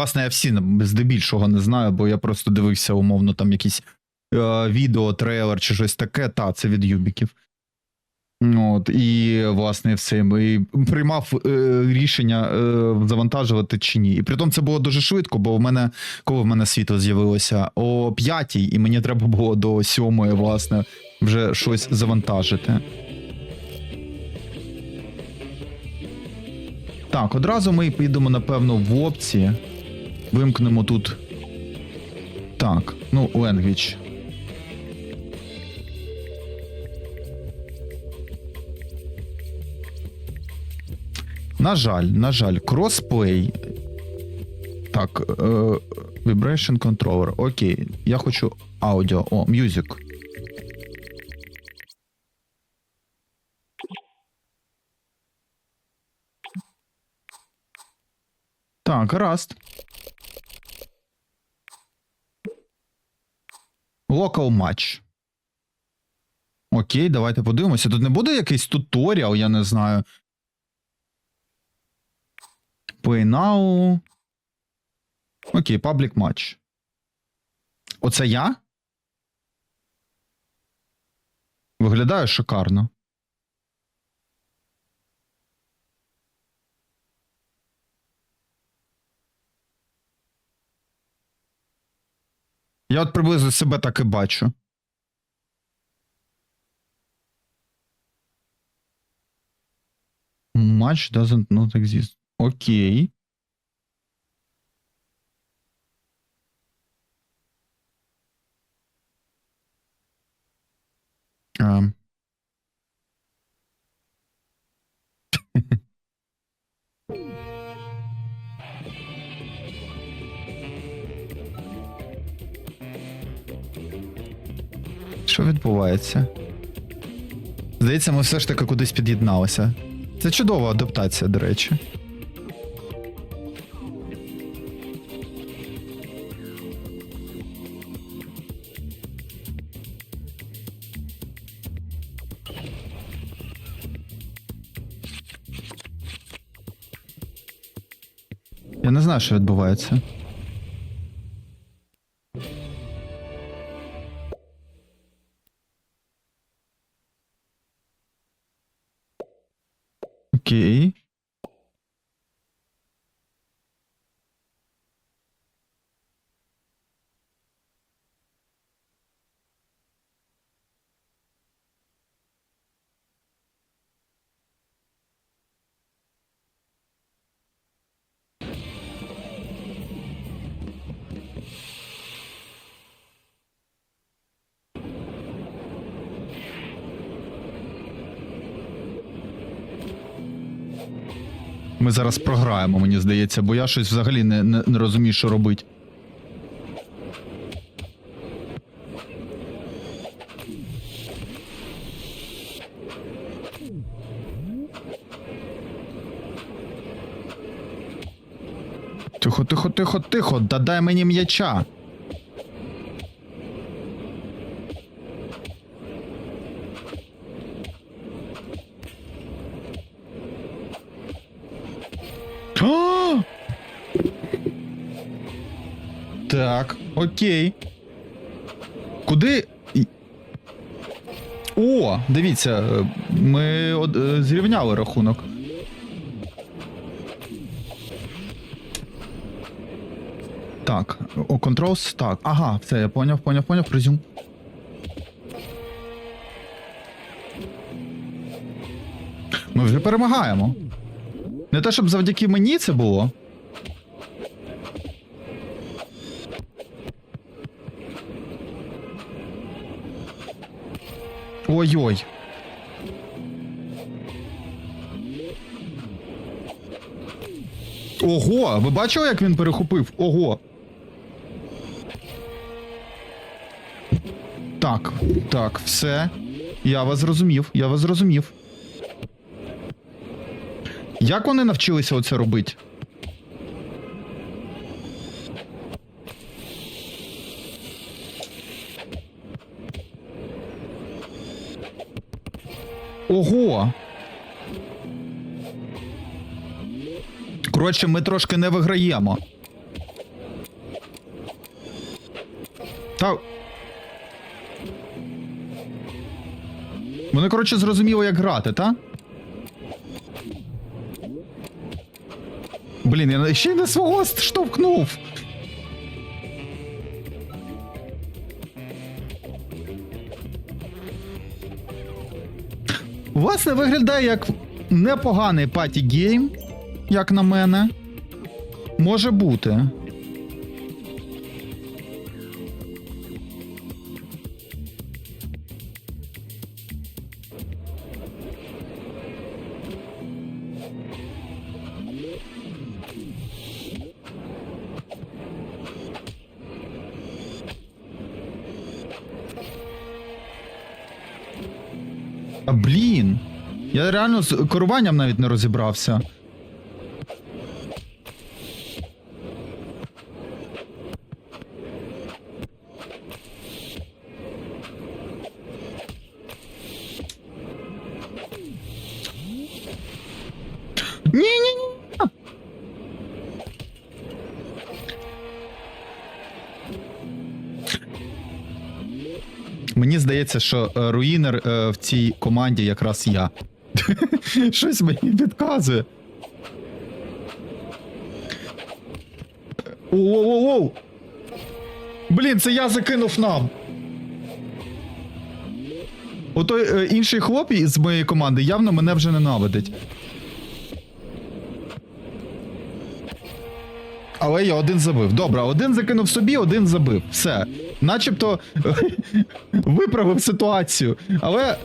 Власне, я всі здебільшого не знаю, бо я просто дивився, умовно, там якісь е, відео, трейлер чи щось таке. Та, це від Юбіків. От, і, власне, все. І приймав е, рішення е, завантажувати чи ні. І при тому це було дуже швидко, бо в мене, коли в мене світло з'явилося о п'ятій, і мені треба було до сьомої, власне, вже щось завантажити. Так, одразу ми підемо, напевно, в опції. Вимкнемо тут. Так, ну, language. На жаль, на жаль, кросплей. Так, е, Vibration Controller. Окей. Я хочу аудіо. О, music. Так, гаразд. Local match. Окей, давайте подивимося. Тут не буде якийсь туторіал, я не знаю. Play now. Окей, public match. Оце я? Виглядає шикарно. Я от приблизно себе так і бачу. Match doesn't not exist. Окей. А. Що відбувається? Здається, ми все ж таки кудись під'єдналися. Це чудова адаптація, до речі. Я не знаю, що відбувається. Ми зараз програємо, мені здається, бо я щось взагалі не, не, не розумію, що робити. Тихо, тихо, тихо, тихо, да дай мені м'яча. Так, окей. Куди. О, дивіться, ми е, зрівняли рахунок. Так, о, controls, так. Ага, все, я поняв, поняв, поняв, резюм. Ми вже перемагаємо. Не те, щоб завдяки мені це було. Ой-ой. Ого, ви бачили, як він перехопив? Ого. Так, так, все. Я вас зрозумів, я вас зрозумів. Як вони навчилися оце робити? Ого. Коротше, ми трошки не виграємо. Та. Вони, коротше, зрозуміли, як грати, так? Блін, я ще й не свого штовхнув. Власне, виглядає як непоганий паті гейм, як на мене. Може бути. А блін. Я реально з керуванням навіть не розібрався. Здається, що е, руїнер е, в цій команді якраз я. Щось мені підказує. Оу-оу-оу! Блін, це я закинув нам. Отой е, інший хлоп із моєї команди явно мене вже ненавидить. Але я один забив. Добре, один закинув собі, один забив. Все. Начебто виправив ситуацію. Але.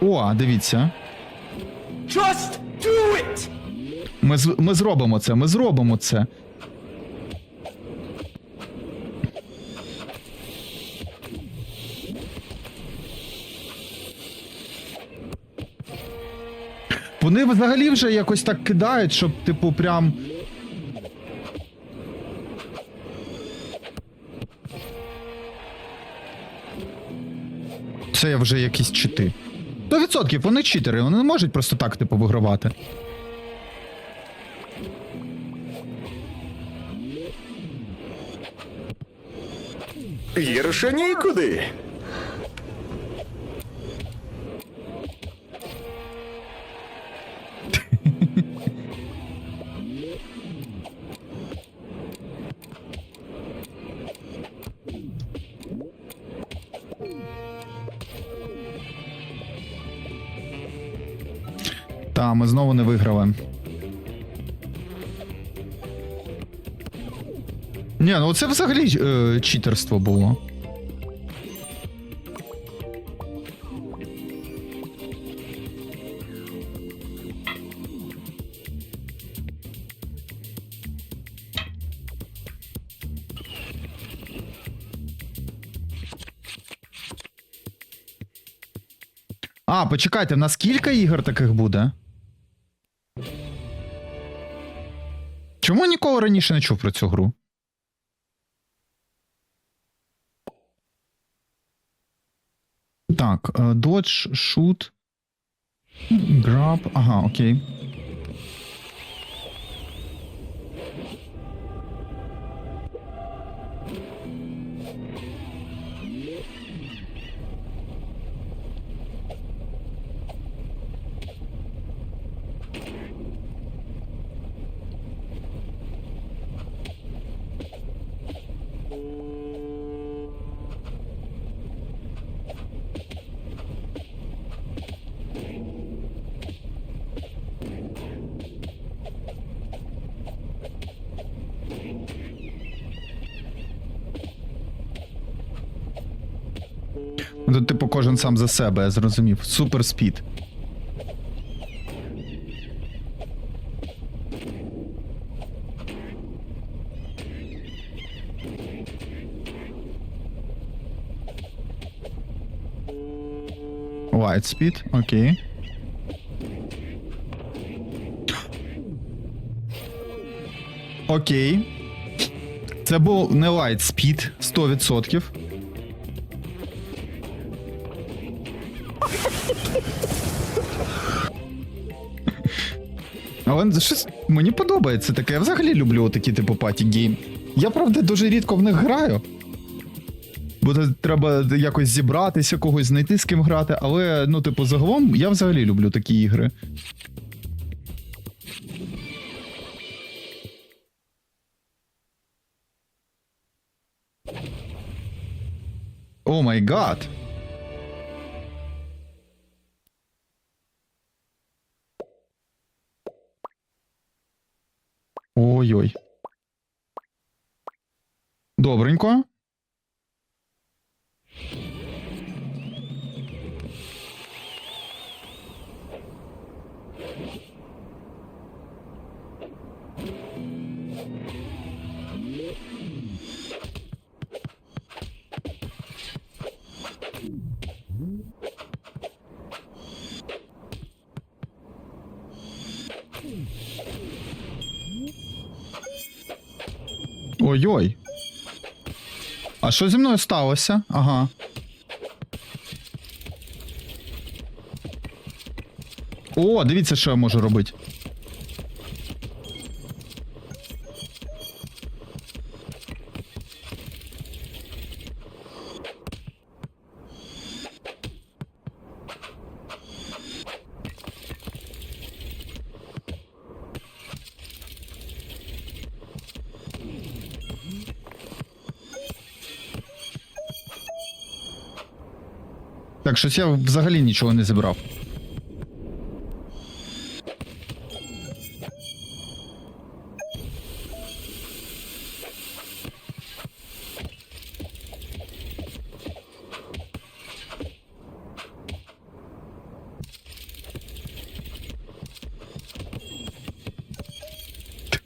О, дивіться. Just do it! Ми, ми зробимо це, ми зробимо це. Вони взагалі вже якось так кидають, щоб, типу, прям. Це вже якісь чити. 100% вони читери, вони не можуть просто так, типу, вигравати. Гірше нікуди. Та, ми знову не виграли. Ні, ну це взагалі е, читерство було. А, почекайте, в нас кілька ігор таких буде? Чому ніколи раніше не чув про цю гру? Так, е, dodge, shoot, grab. Ага, окей. Кожен сам за себе, я зрозумів. Супер спід. Light speed, окей. Окей. Це був не light speed 100%. Але щось мені подобається таке. Я взагалі люблю такі типу паті гейм. Я правда дуже рідко в них граю. Бо треба якось зібратися, когось знайти з ким грати. Але, ну, типу, загалом я взагалі люблю такі ігри. О май гад. Ой-ой. Добренько. Ой-ой. А що зі мною сталося? Ага. О, дивіться, що я можу робити. Так, щось я взагалі нічого не зібрав.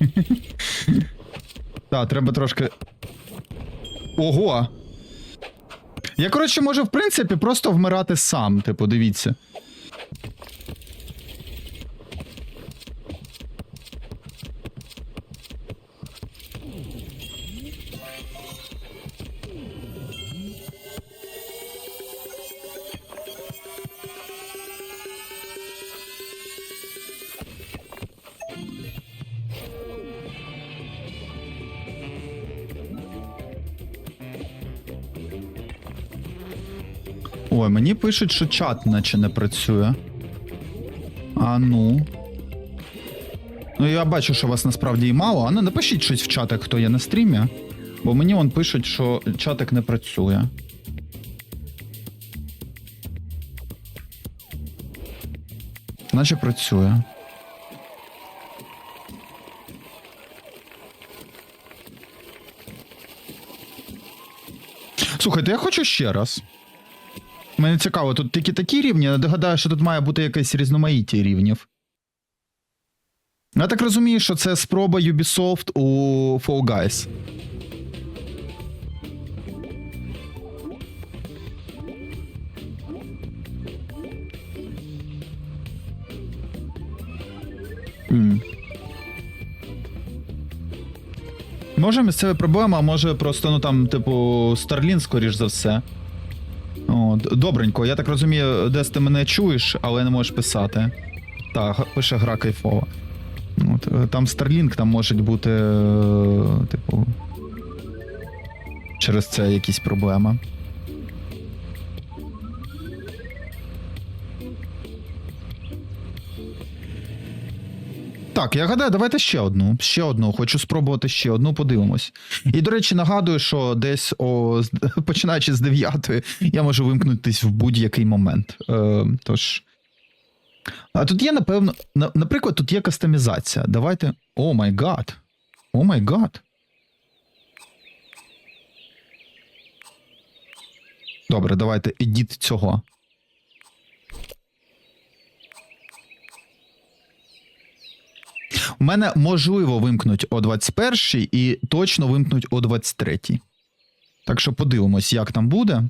Так, треба трошки. Ого! Я, коротше, можу, в принципі, просто вмирати сам, типу, дивіться. Ой, мені пишуть, що чат наче не працює. А ну. Ну, я бачу, що вас насправді і мало. А ну напишіть щось в чатах, хто є на стрімі. Бо мені вон пишуть, що чатик не працює. Наче працює. Слухайте, я хочу ще раз. Мені цікаво, тут тільки такі рівні, я догадаю, що тут має бути якесь різноманіття рівнів. Я так розумію, що це спроба Ubisoft у Fall Guys. М. Може місцева проблема, а може просто, ну там, типу, Starlink, скоріш за все. Добренько, я так розумію, десь ти мене чуєш, але не можеш писати. Так, пише гра кайфова. От, е, там Starlink, там можуть бути, е, типу. Через це якісь проблеми. Так, я гадаю, давайте ще одну. Ще одну. Хочу спробувати ще одну, подивимось. І, до речі, нагадую, що десь о, починаючи з 9, я можу вимкнутись в будь-який момент. Е, тож. А тут є, напевно. на- Наприклад, тут є кастомізація. Давайте. О май гад. О май гад. Добре, давайте едіт цього. У мене можливо вимкнуть о 21 і точно вимкнуть о 23. Так що подивимось, як там буде.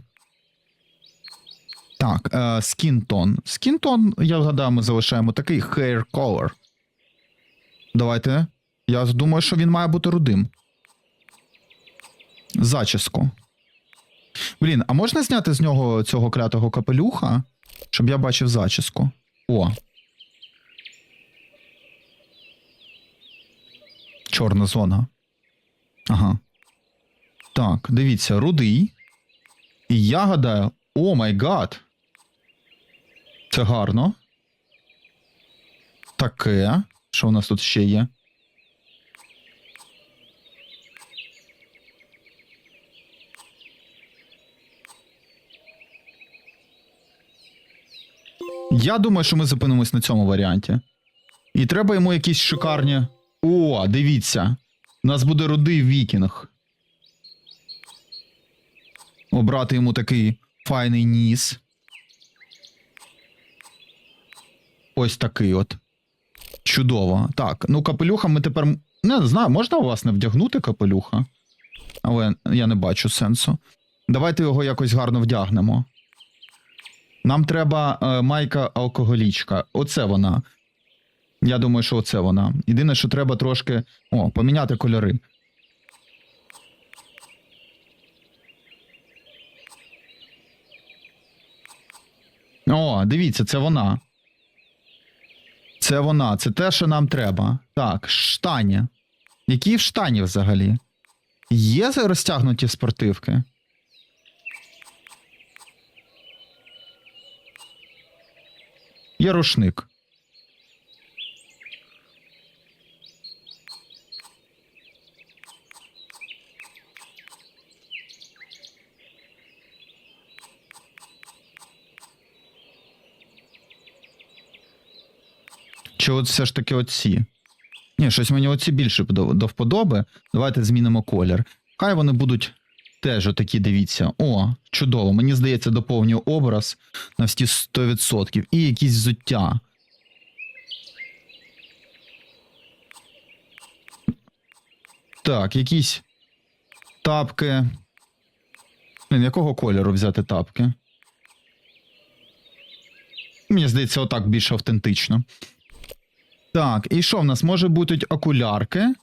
Так, е, tone. Skin tone, я гадаю, ми залишаємо такий hair color. Давайте. Я думаю, що він має бути рудим. Зачіску. Блін, а можна зняти з нього цього клятого капелюха, щоб я бачив зачіску? О. Чорна зона. Ага. Так, дивіться, рудий. І я гадаю, о май гад. Це гарно. Таке. Що у нас тут ще є? Я думаю, що ми зупинимось на цьому варіанті. І треба йому якісь шикарні. О, дивіться. У нас буде рудий вікінг. Обрати йому такий файний ніс. Ось такий от. Чудово. Так, ну капелюха ми тепер. Не знаю, можна у вас не вдягнути капелюха? Але я не бачу сенсу. Давайте його якось гарно вдягнемо. Нам треба е, майка алкоголічка. Оце вона. Я думаю, що оце вона. Єдине, що треба трошки. О, поміняти кольори. О, дивіться, це вона. Це вона, це те, що нам треба. Так, штані. Які в штані взагалі? Є розтягнуті спортивки? Є рушник. Чи от все ж таки оці? Ні, щось мені оці більше до, до вподоби. Давайте змінимо колір. Хай вони будуть теж отакі, дивіться. О, чудово. Мені здається, доповнює образ на всі 100%. І якісь взуття. Так, якісь тапки. Блін, якого кольору взяти тапки? Мені здається, отак більш автентично. Так, і що в нас? Може бути окулярки.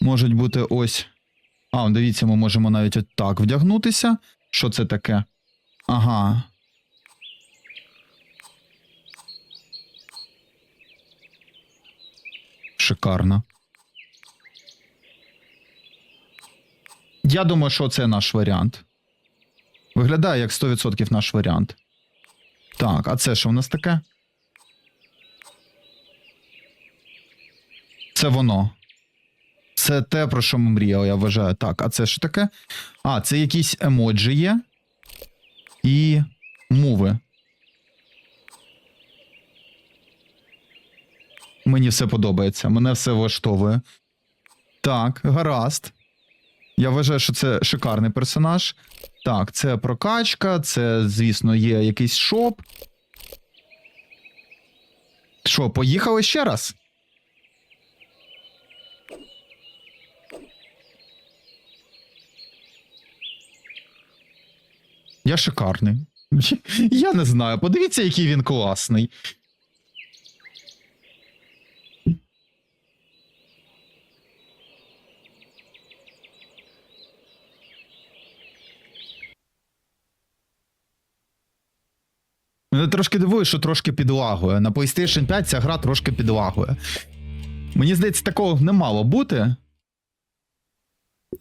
Можуть бути ось. А, дивіться, ми можемо навіть от так вдягнутися. Що це таке? Ага. Шикарно. Я думаю, що це наш варіант. Виглядає як 100% наш варіант. Так, а це що в нас таке? Це воно. Це те, про що ми мріяли, я вважаю. Так, а це що таке? А, це якісь емоджі є. І мови. Мені все подобається, мене все влаштовує. Так, гаразд. Я вважаю, що це шикарний персонаж. Так, це прокачка, це, звісно, є якийсь шоп. Що, поїхали ще раз? Я шикарний. Я не знаю. Подивіться, який він класний. Мене трошки дивує, що трошки підлагує. На PlayStation 5 ця гра трошки підлагує. Мені здається, такого не мало бути.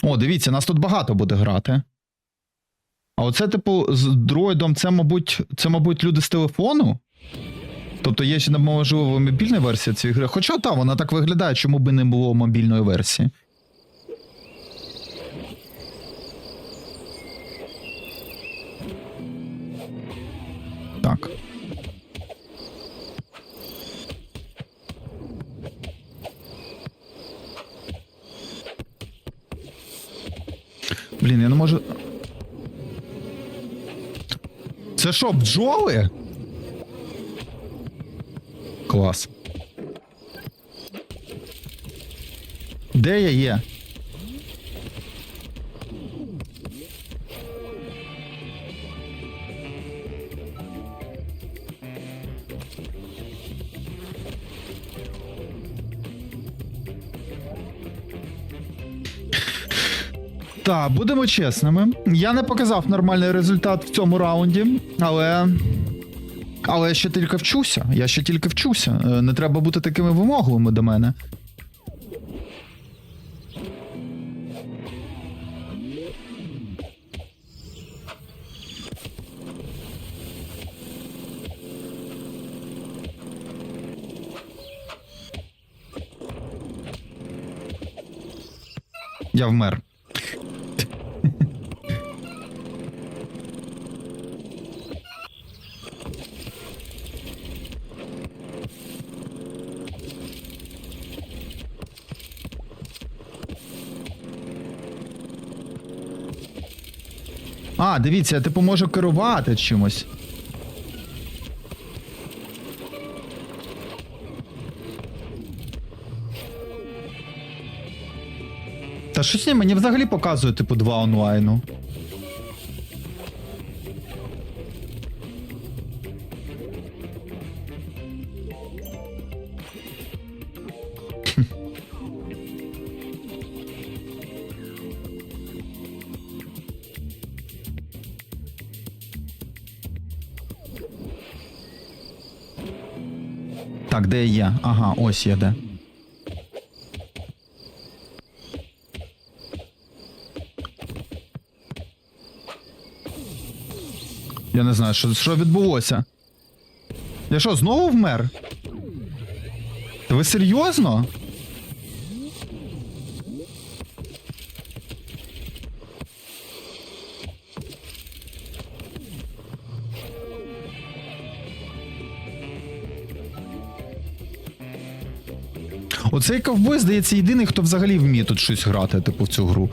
О, дивіться, нас тут багато буде грати. А оце, типу, з дроїдом, це, мабуть, це, мабуть, люди з телефону. Тобто є ще, можливо, мобільна версія цієї гри. Хоча та, вона так виглядає, чому би не було мобільної версії. Що, бджоли? Клас. Де я є? Та будемо чесними. Я не показав нормальний результат в цьому раунді, але. Але я ще тільки вчуся. Я ще тільки вчуся. Е, не треба бути такими вимогливими до мене. Я вмер. А, дивіться, я типу можу керувати чимось. Та щось ні, мені взагалі показує, типу, два онлайну. Так, де є? Ага, ось я де. Я не знаю, що, що відбулося. Я що, знову вмер? Та ви серйозно? Оцей ковбой, здається, єдиний, хто взагалі вміє тут щось грати, типу, в цю гру.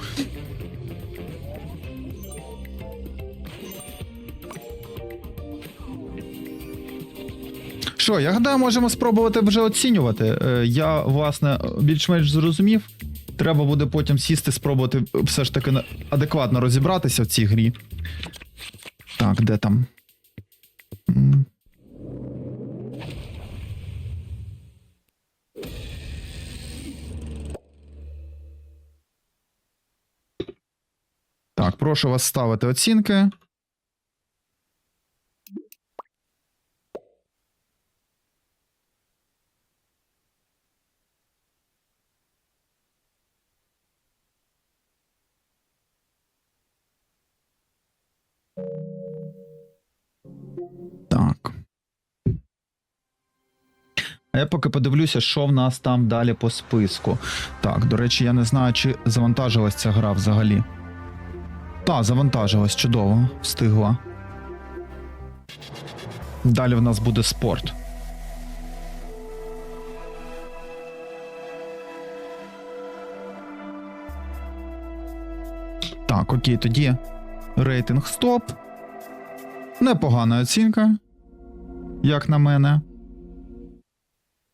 Що, я гадаю, можемо спробувати вже оцінювати. Е, Я, власне, більш-менш зрозумів. Треба буде потім сісти, спробувати все ж таки адекватно розібратися в цій грі. Так, де там? Так, прошу вас ставити оцінки. Так. Я поки подивлюся, що в нас там далі по списку. Так, до речі, я не знаю, чи завантажилась ця гра взагалі. Та, завантажилась, чудово, встигла. Далі в нас буде спорт. Так, окей, тоді рейтинг стоп. Непогана оцінка, як на мене.